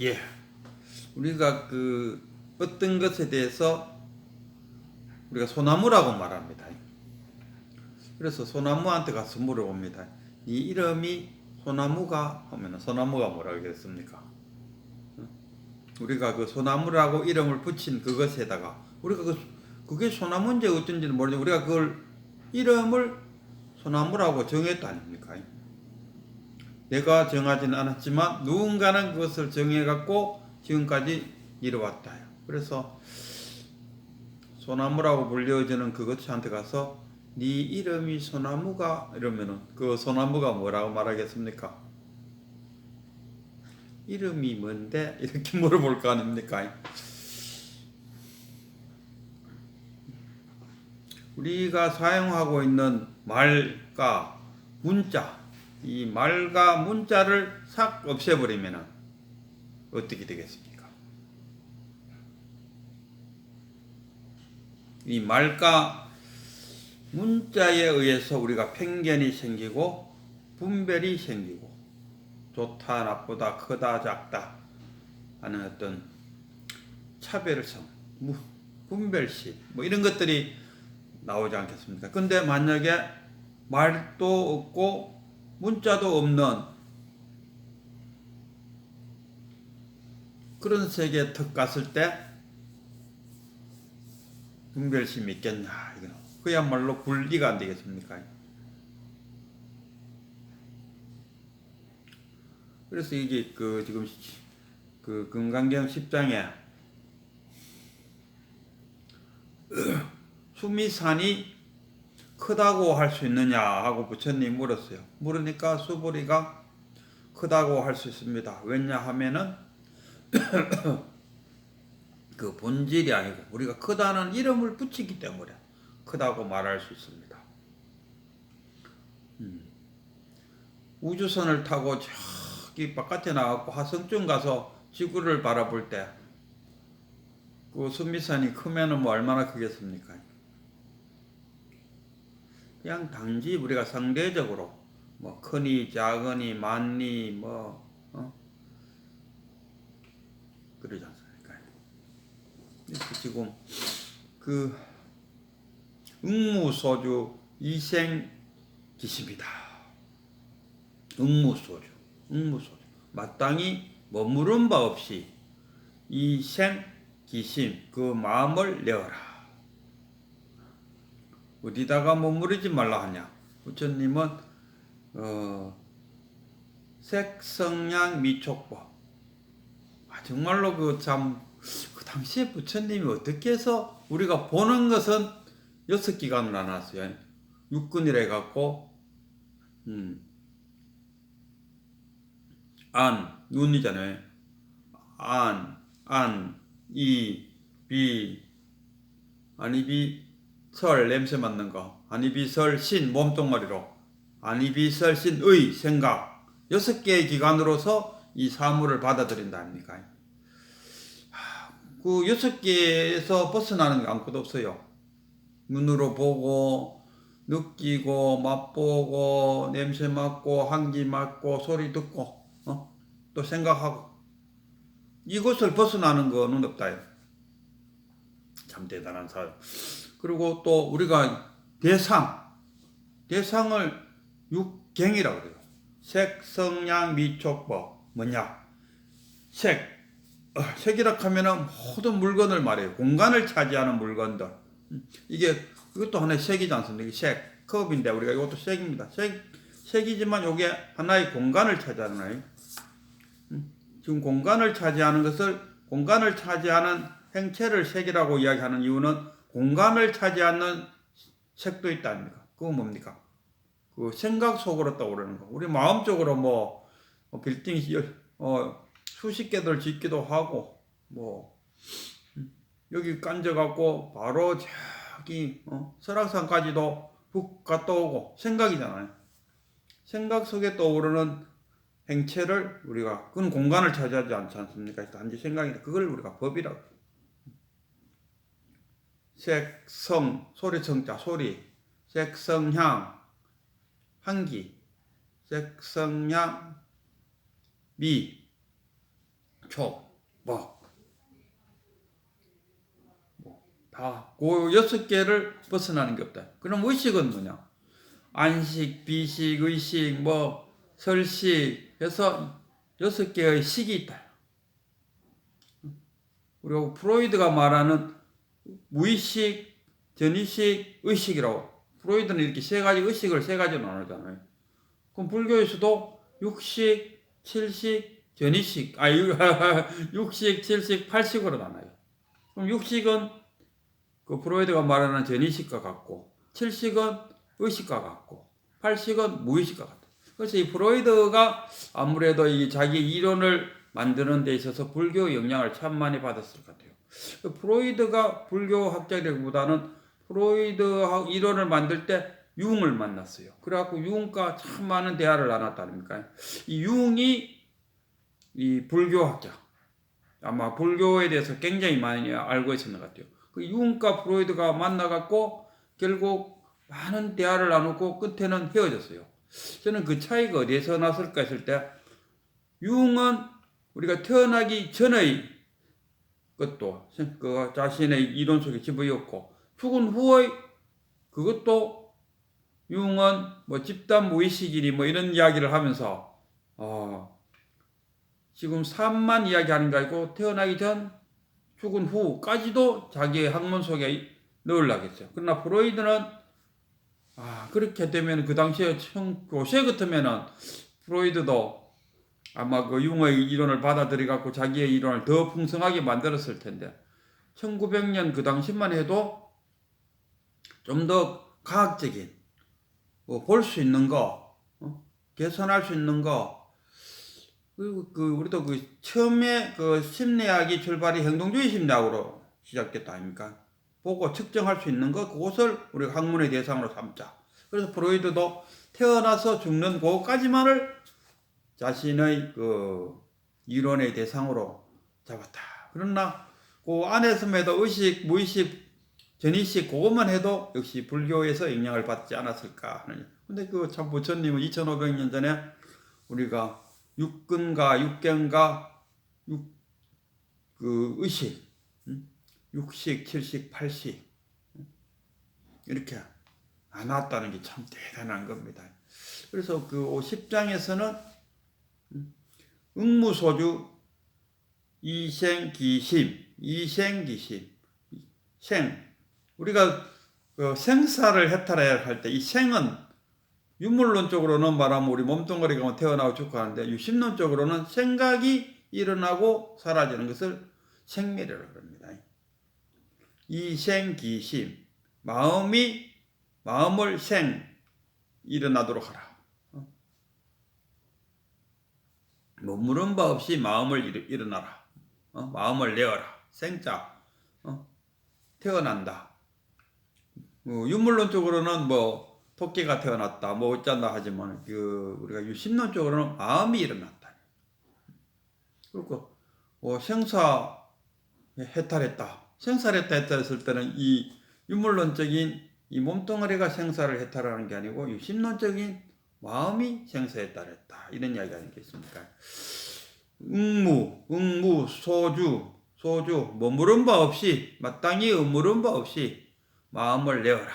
예. 우리가 그 어떤 것에 대해서 우리가 소나무라고 말합니다. 그래서 소나무한테 가서 물어봅니다. 이 이름이 소나무가 하면 소나무가 뭐라고 그랬습니까? 어? 우리가 그 소나무라고 이름을 붙인 그것에다가 우리가 그 그게 소나무인지 어쩐지는 모르지만 우리가 그걸 이름을 소나무라고 정했다 아닙니까? 내가 정하지는 않았지만 누군가는 그것을 정해갖고 지금까지 이뤄왔다. 그래서 소나무라고 불려지는 그것한테 가서 네 이름이 소나무가 이러면은 그 소나무가 뭐라고 말하겠습니까? 이름이 뭔데 이렇게 물어볼 거 아닙니까? 우리가 사용하고 있는 말과 문자 이 말과 문자를 싹 없애버리면 어떻게 되겠습니까? 이 말과 문자에 의해서 우리가 편견이 생기고 분별이 생기고 좋다 나쁘다 크다 작다 하는 어떤 차별성 무- 분별심 뭐 이런 것들이 나오지 않겠습니까? 근데 만약에 말도 없고 문자도 없는 그런 세계에 턱 갔을 때 분별심이 있겠냐 이거 그야말로 분리가 안 되겠습니까? 그래서 이게 그 지금 그 금강경 10장에 수미산이 크다고 할 수 있느냐 하고 부처님 물었어요. 물으니까 수보리가 크다고 할 수 있습니다. 왜냐 하면은 그 본질이 아니고 우리가 크다는 이름을 붙이기 때문에 크다고 말할 수 있습니다. 음. 우주선을 타고 저기 바깥에 나가고 화성쯤 가서 지구를 바라볼 때 그 수미산이 크면은 뭐 얼마나 크겠습니까? 그냥 단지 우리가 상대적으로 뭐 크니 작으니 많니 뭐 어? 그러지 않습니까? 지금 그 응무소주 이생기십니다. 응무소주, 응무소주 마땅히 머무른 바 없이 이생 기심 그 마음을 내어라. 어디다가 머무르지 말라 하냐? 부처님은 어, 색성량 미촉법. 아, 정말로 그 참 그 당시에 부처님이 어떻게 해서 우리가 보는 것은 여섯 기관을 나눴어요. 육군이라 해갖고 음, 안 눈이잖아요. 안, 안, 이, 비, 아니 비, 설 냄새 맡는 거, 아니비설 신 몸뚱아리로, 아니비설 신의 생각 여섯 개의 기관으로서 이 사물을 받아들인다? 하, 그 여섯 개에서 벗어나는 게 아무것도 없어요. 눈으로 보고 느끼고 맛보고 냄새 맡고 향기 맡고 소리 듣고 어? 또 생각하고 이것을 벗어나는 거는 없다요. 참 대단한 사람. 그리고 또 우리가 대상, 대상을 육경이라고 그래요. 색, 성량, 미촉법 뭐냐? 색, 어, 색이라 하면은 모든 물건을 말해요. 공간을 차지하는 물건들. 음, 이게 이것도 하나의 색이지 않습니까? 색, 컵인데 우리가 이것도 색입니다. 색, 색이지만 이게 하나의 공간을 차지하는 음, 지금 공간을 차지하는 것을 공간을 차지하는 행체를 색이라고 이야기하는 이유는 공간을 차지하는 색도 있다 아닙니까? 그건 뭡니까? 그 생각 속으로 떠오르는 거. 우리 마음적으로 뭐, 뭐 빌딩 어, 수십 개들 짓기도 하고 뭐 음, 여기 앉아갖고 바로 저기 어, 설악산까지도 훅 갔다 오고 생각이잖아요. 생각 속에 떠오르는 행체를 우리가 그건 공간을 차지하지 않지 않습니까? 단지 생각인데 그걸 우리가 법이라고. 색, 성, 소리, 성자, 소리, 색, 성, 향, 향기, 색, 성, 향, 미, 촉, 뭐, 뭐, 다, 그 여섯 개를 벗어나는 게 없다. 그럼 의식은 뭐냐? 안식, 비식, 의식, 뭐, 설식 해서 여섯 개의 식이 있다. 그리고 프로이드가 말하는 무의식, 전의식, 의식이라고. 프로이드는 이렇게 세 가지 의식을 세 가지로 나누잖아요. 그럼 불교에서도 육식, 칠식, 전의식, 아, 유- 육식, 칠식, 팔식으로 나눠요. 그럼 육식은 그 프로이드가 말하는 전의식과 같고, 칠식은 의식과 같고, 팔식은 무의식과 같다. 그래서 이 프로이드가 아무래도 이 자기 이론을 만드는 데 있어서 불교 영향을 참 많이 받았을 것 같아요. 그 프로이드가 불교 학자라기보다는 프로이드 학- 이론을 만들 때 융을 만났어요. 그래갖고 융과 참 많은 대화를 나눴다 아닙니까? 이 융이 이 불교 학자 아마 불교에 대해서 굉장히 많이 알고 있었는 것 같아요. 그 융과 프로이드가 만나갖고 결국 많은 대화를 나누고 끝에는 헤어졌어요. 저는 그 차이가 어디에서 났을까 했을 때 융은 우리가 태어나기 전의 것도 그 자신의 이론 속에 집어넣고 죽은 후의 그것도 융은 뭐 집단 무의식이니 뭐 이런 이야기를 하면서 어, 지금 삶만 이야기하는 게 아니고 태어나기 전 죽은 후까지도 자기의 학문 속에 넣으려겠어요. 그러나 프로이드는 아 그렇게 되면 그 당시에 청, 교세 같으면은 프로이드도 아마 그 융의 이론을 받아들여 갖고 자기의 이론을 더 풍성하게 만들었을 텐데 1900년 그 당시만 해도 좀 더 과학적인 뭐 볼 수 있는 거 어? 개선할 수 있는 거 그리고 그 우리도 그 처음에 그 심리학이 출발이 행동주의 심리학으로 시작됐다 아닙니까? 보고 측정할 수 있는 거 그것을 우리가 학문의 대상으로 삼자. 그래서 프로이드도 태어나서 죽는 그것까지만을 자신의 그 이론의 대상으로 잡았다. 그러나 그 안에서에도 의식, 무의식, 전의식 그것만 해도 역시 불교에서 영향을 받지 않았을까 하는. 근데 그 참 부처님은 2500년 전에 우리가 육근과 육경과 육 그 의식, 음? 육식, 칠식, 팔식 음? 이렇게 나눴다는 게 참 대단한 겁니다. 그래서 그 10장에서는 응무소주 이생기심 이생기심 생 우리가 그 생사를 해탈해야 할 때 이 생은 유물론적으로는 말하면 우리 몸뚱아리가 태어나고 죽고 하는데 유심론적으로는 생각이 일어나고 사라지는 것을 생멸이라고 합니다. 이생기심 마음이 마음을 생 일어나도록 하라. 머무른 바 없이 마음을 일, 일어나라. 어? 마음을 내어라. 생자. 어? 태어난다. 어, 유물론적으로는 뭐 토끼가 태어났다. 뭐 어쩐다 하지만 그 우리가 유심론적으로는 마음이 일어났다. 그리고 어, 생사 해탈했다. 생사를 해탈했을 때는 이 유물론적인 이 몸뚱아리가 생사를 해탈하는 게 아니고 유심론적인 마음이 생사에 따랐다. 이런 이야기가 있겠습니까? 응무, 응무, 소주, 소주, 머무른 바 없이, 마땅히 의무른 바 없이 마음을 내어라.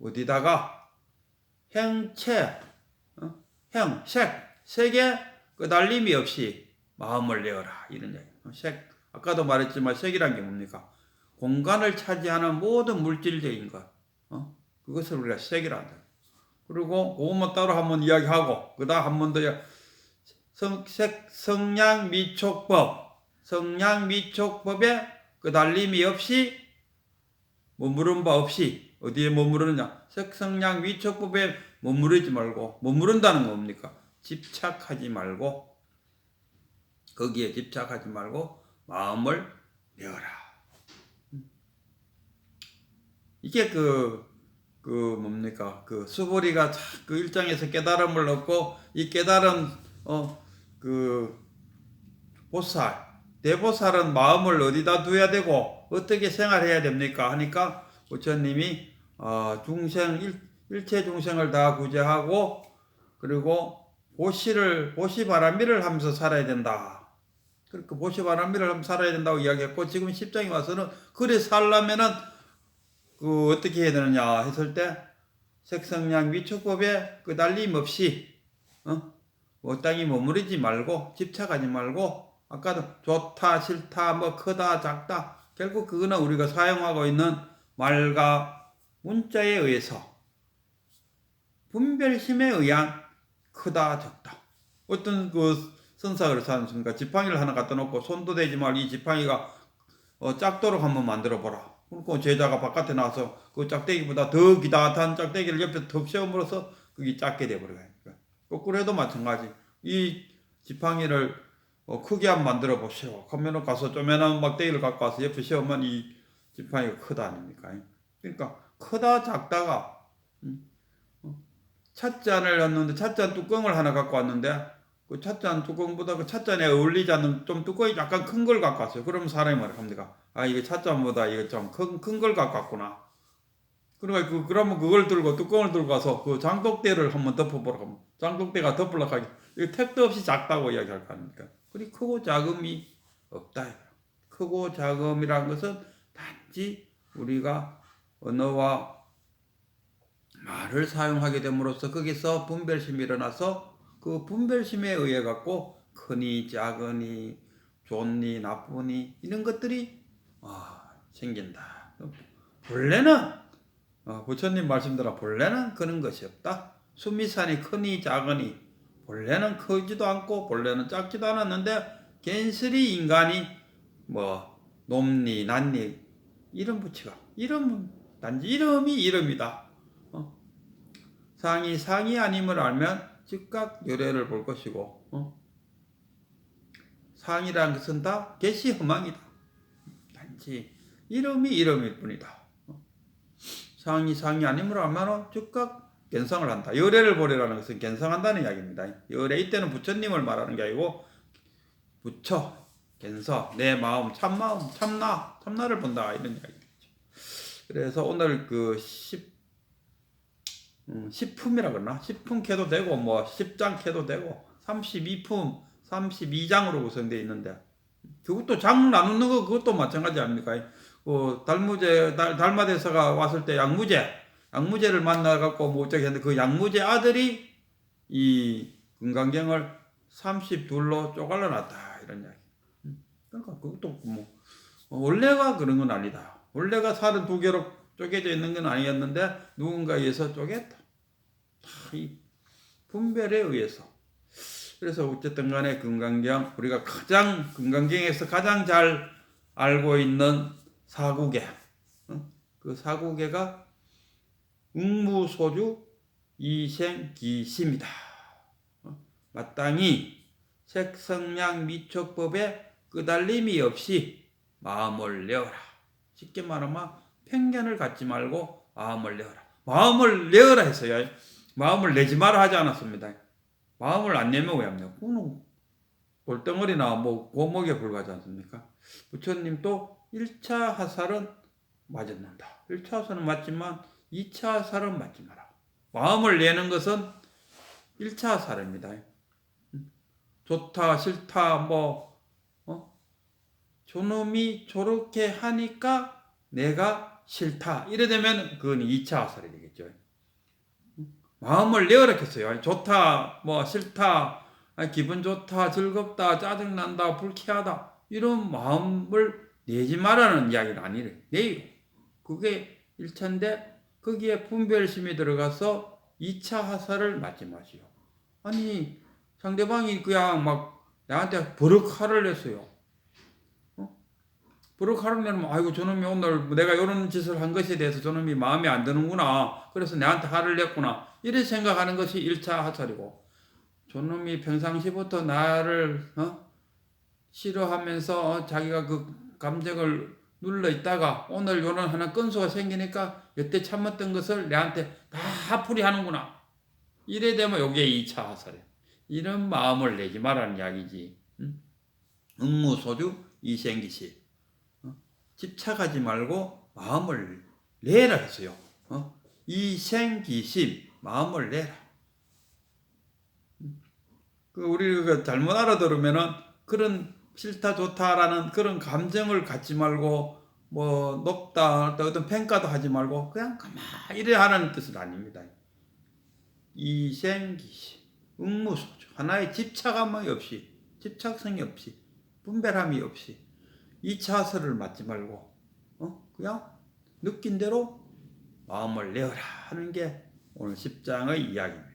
어디다가? 행체, 어? 행, 색, 색에 끄달림이 없이 마음을 내어라. 이런 이야기. 색, 아까도 말했지만 색이란 게 뭡니까? 공간을 차지하는 모든 물질적인 것, 어? 그것을 우리가 색이라 한다. 그리고 그것만 따로 한번 이야기하고 그다음 한 번 더 성, 색, 성량 미촉법. 성량 미촉법에 끄달림이 없이 머무른 바 없이 어디에 머무르느냐? 색성량 미촉법에 머무르지 말고 머무른다는 건 뭡니까? 집착하지 말고 거기에 집착하지 말고 마음을 내어라 이게 그, 그 뭡니까? 그 수보리가 참그 일장에서 깨달음을 얻고 이 깨달음, 어, 그 보살, 대보살은 마음을 어디다 두어야 되고 어떻게 생활해야 됩니까? 하니까 부처님이 어, 중생, 일, 일체 중생을 다 구제하고 그리고 보시를, 보시 바람비를 하면서 살아야 된다. 그러니까 보시바람비를 살아야 된다고 이야기했고 지금 10장에 와서는 그래 살려면은 그 어떻게 해야 되느냐 했을 때 색성량 위촉법에 끄달림 없이 어? 뭐 땅이 머무르지 말고 집착하지 말고 아까도 좋다 싫다 뭐 크다 작다 결국 그거는 우리가 사용하고 있는 말과 문자에 의해서 분별심에 의한 크다 적다. 어떤 그 선사가 그렇지 않습니까? 지팡이를 하나 갖다 놓고 손도 대지 말이 지팡이가 어, 작도록 한번 만들어 보라 그리고 제자가 바깥에 나와서 그 짝대기보다 더 기다란 짝대기를 옆에 턱 세움으로써 그게 작게 돼버려요 거꾸로 해도 마찬가지. 이 지팡이를 어, 크게 한번 만들어 보세요. 그러면은 가서 쪼매난 막대기를 갖고 와서 옆에 세우면 이 지팡이가 크다 아닙니까? 그러니까 크다 작다가 음, 어, 찻잔을 넣는데 찻잔 뚜껑을 하나 갖고 왔는데 그 찻잔 뚜껑보다 그 찻잔에 어울리지 않는 좀 뚜껑이 약간 큰 걸 갖고 왔어요. 그러면 사람이 뭐라 합니까? 아 이게 찻잔보다 이거 좀 큰 큰 걸 갖고 왔구나. 그러니까 그 그러면 그걸 들고 뚜껑을 들고 가서 그 장독대를 한번 덮어보라고 하면 장독대가 덮으려고 하기 이거 택도 없이 작다고 이야기할 거 아닙니까? 그리 크고 작음이 없다. 크고 작음이란 것은 단지 우리가 언어와 말을 사용하게 됨으로써 거기서 분별심이 일어나서 그 분별심에 의해 갖고 크니 작으니 좋니 나쁘니 이런 것들이 아, 생긴다. 본래는 어, 부처님 말씀대로 본래는 그런 것이 없다. 수미산이 크니 작으니 본래는 크지도 않고 본래는 작지도 않았는데 괜스리 인간이 뭐 높니 낮니 이름 붙이가 이름은 단지 이름이 이름이다. 어? 상이 상이 아님을 알면 즉각 요래를 볼 것이고 어? 상이라는 것은 다 개시 허망이다. 단지 이름이 이름일 뿐이다. 상이 상이 아님을 알면 즉각 견성을 한다. 열애를 보려라는 것은 견성한다는 이야기입니다. 열애 이때는 부처님을 말하는 게 아니고 부처, 견서, 내 마음, 참마음, 참나, 참나를 본다 이런 이야기죠. 그래서 오늘 그 10, 음, 10품이라 그러나 10품 캐도 되고 뭐 10장 캐도 되고 32품, 32장으로 구성되어 있는데 그것도 장 나누는 거 그것도 마찬가지 아닙니까? 그 달무제 달, 달마대사가 왔을 때 양무제 양무제를 만나 갖고 뭐 어쩌게 했는데 그 양무제 아들이 이 금강경을 32로 쪼갈라 놨다 이런 이야기. 음, 그러니까 그것도 뭐 원래가 그런 건 아니다. 원래가 32개로 쪼개져 있는 건 아니었는데 누군가에 의해서 쪼갰다. 이 분별에 의해서. 그래서 어쨌든 간에 금강경 우리가 가장 금강경에서 가장 잘 알고 있는 사국계 어? 그 사국계가 응무소주 이생기심이다. 어? 마땅히 색성량 미촉법에 끄달림이 없이 마음을 내어라. 쉽게 말하면 편견을 갖지 말고 마음을 내어라. 마음을 내어라 했어요. 마음을 내지 마라 하지 않았습니다. 마음을 안 내면 왜 합니까? 그거는 골덩어리나 뭐 고목에 불과하지 않습니까? 부처님도 1차 화살은 맞았는다. 1차 화살은 맞지만 2차 화살은 맞지 마라. 마음을 내는 것은 1차 화살입니다. 좋다, 싫다, 뭐, 어? 저놈이 저렇게 하니까 내가 싫다. 이래 되면 그건 2차 화살이 되겠죠. 마음을 내어라 했어요. 좋다, 뭐, 싫다, 기분 좋다, 즐겁다, 짜증난다, 불쾌하다. 이런 마음을 내지 말라는 이야기가 아니래. 내요. 그게 1차인데 거기에 분별심이 들어가서 2차 화살을 맞지 마시오. 아니 상대방이 그냥 막 나한테 버럭 화를 냈어요. 어? 버럭 화를 내면 아이고 저놈이 오늘 내가 이런 짓을 한 것에 대해서 저놈이 마음에 안 드는구나. 그래서 내한테 화를 냈구나. 이렇게 생각하는 것이 1차 화살이고 저놈이 평상시부터 나를 어? 싫어하면서 어, 자기가 그 감정을 눌러 있다가 오늘 요런 하나 건수가 생기니까 여태 참았던 것을 내한테 다 풀이하는구나. 이래 되면 요게 2차 화살이야. 이런 마음을 내지 말라는 이야기지. 응? 응무소주 이생기시. 어? 집착하지 말고 마음을 내라 했어요. 어? 이 생기심 마음을 내라. 그 우리가 잘못 알아들으면은 그런 싫다 좋다라는 그런 감정을 갖지 말고 뭐 높다 또 어떤 평가도 하지 말고 그냥 가만히 이래 하는 뜻은 아닙니다. 이생기시 응무소죠. 하나의 집착함이 없이 집착성이 없이 분별함이 없이 이차설을 맞지 말고 어 그냥 느낀 대로 마음을 내어라 하는 게 오늘 10장의 이야기입니다.